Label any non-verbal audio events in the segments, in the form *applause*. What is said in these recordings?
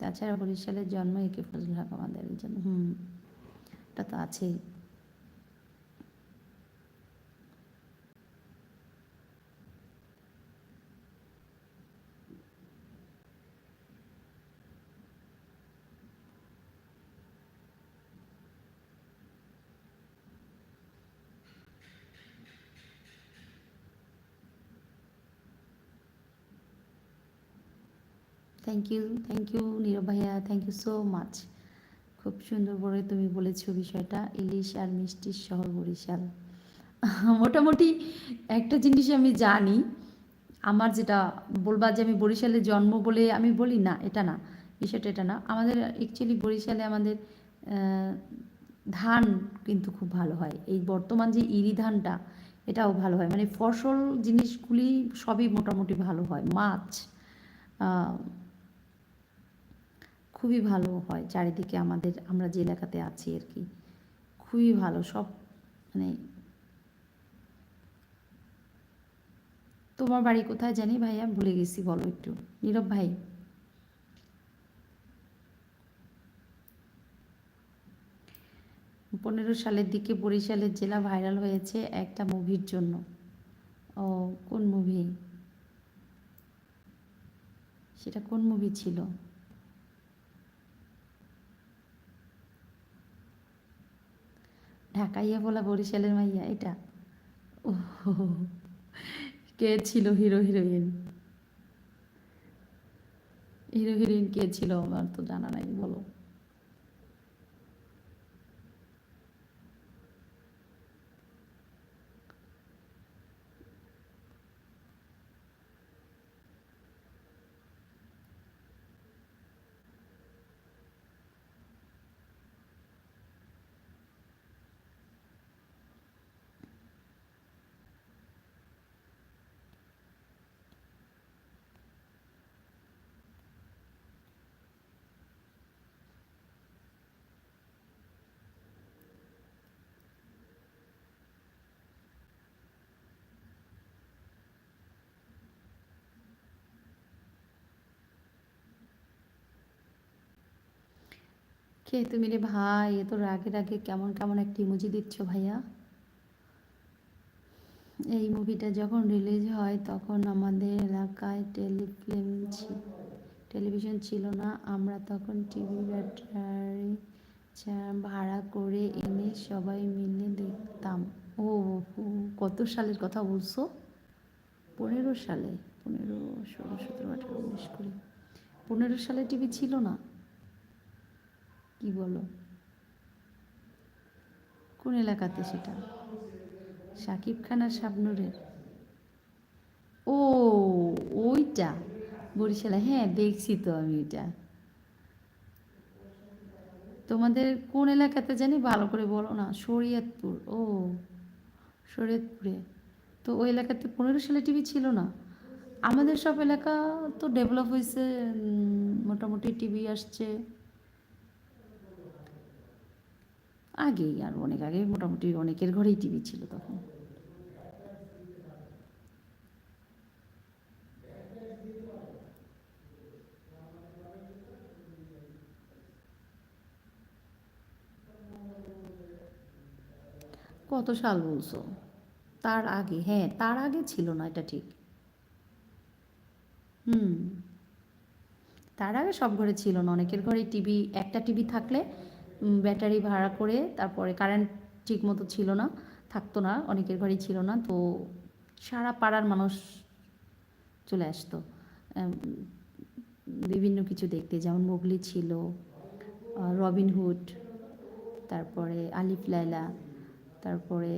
তাছাড়া বরিশালের জন্ম একে ফজল হক আমাদের জন্য। হুম এটা তো আছেই। Thank you thank you Nirob ভাইয়া থ্যাংক ইউ সো মাচ খুব সুন্দর করে তুমি বলেছ বিষয়টা, ইলিশ আর মিষ্টির শহর বরিশাল। *laughs* মোটামুটি একটা জিনিস আমি জানি, আমার যেটা বলবা যে আমি বরিশালে জন্ম বলে আমি বলি না, এটা না, বিষয়টা এটা না। আমাদের অ্যাকচুয়ালি বরিশালে আমাদের ধান কিন্তু খুব ভালো হয়। এই বর্তমান যে ইরি ধানটা, এটাও ভালো হয়। মানে ফসল জিনিসগুলি সবই মোটামুটি ভালো হয়। মাছ খুবই ভালো হয় চারিদিকে আমাদের, আমরা যে এলাকাতে আছি আর কি। খুবই ভালো, সব মানে তোমার বাড়ি কোথায় জানি ভাইয়া? ভুলে গেছি, বলো একটু। নীরব ভাই? পনেরো সালের দিকে বরিশালের জেলা ভাইরাল হয়েছে একটা মুভির জন্য। ও, কোন মুভি? সেটা কোন মুভি ছিল? ঢাকাইয়া বলা বরিশালের মাইয়া, এটা। ও কে ছিল হিরো, হিরোইন? হিরো, হিরোইন কে ছিল আমার তো জানা নাই, বলো। কে তুমি রে ভাই? এ তো রাগে রাগে কেমন কেমন একটা ইমোজি দিচ্ছ ভাইয়া? এই মুভিটা যখন রিলিজ হয়, তখন আমাদের এলাকায় টেলিফিল্ম টেলিভিশন ছিল না। আমরা তখন টিভি ব্যাটারি ভাড়া করে এনে সবাই মিলে দেখতাম। ও কত সালের কথা বলছো? পনেরো সালে, পনেরো, ষোলো, সতেরো, আঠারো, উনিশ, কুড়ি। পনেরো সালে টিভি ছিল না। বলো? কোন এলাকাতে সেটা? সাকিব খান আর শাবনুরের? ও, ওইটা। বরিশালে হ্যাঁ দেখছি তো আমি এটা তোমাদের কোন এলাকাতে জানি? ভালো করে বলো না। শরীয়তপুর। ও, শরীয়তপুরে। তো ওই এলাকাতে পনেরো সালে টিভি ছিল না? আমাদের সব এলাকা তো ডেভেলপ হয়েছে মোটামুটি টিভি আসছে। আগেই আর অনেক আগে, মোটামুটি অনেকের ঘরেই টিভি ছিল তখন। কত সাল বলছো? তার আগে হ্যাঁ তার আগে ছিল না এটা ঠিক। হুম। তার আগে সব ঘরে ছিল না, অনেকের ঘরে টিভি, একটা টিভি থাকলে ব্যাটারি ভাড়া করে, তারপরে কারেন্ট ঠিক মতো ছিল না, থাকতো না, অনেকের ঘরেই ছিল না, তো সারা পাড়ার মানুষ চলে আসতো। বিভিন্ন কিছু দেখতে, যেমন মোগলি ছিল রবিনহুড তারপরে আলিফ লায়লা, তারপরে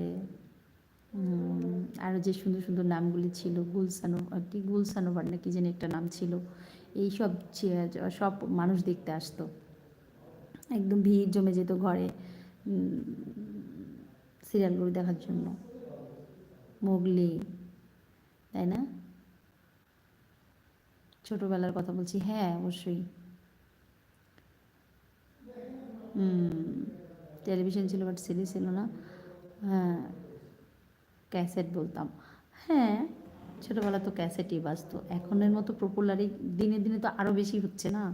আরও যে সুন্দর সুন্দর নামগুলি ছিল গুলসানো কি গুলসানোভার না কি যেন একটা নাম ছিল এই সব সব মানুষ দেখতে আসতো। একদম ভিড় জমে যেত ঘরে সিরিয়ালগুলো দেখার জন্য। মোগলি, তাই না? ছোটবেলার কথা বলছি হ্যাঁ অবশ্যই। টেলিভিশন ছিল বাট সিডি ছিল না। হ্যাঁ ক্যাসেট বলতাম। হ্যাঁ ছোটোবেলা তো ক্যাসেটই বাজতো। এখনের মতো পপুলারি দিনে দিনে তো আরও বেশি হচ্ছে না?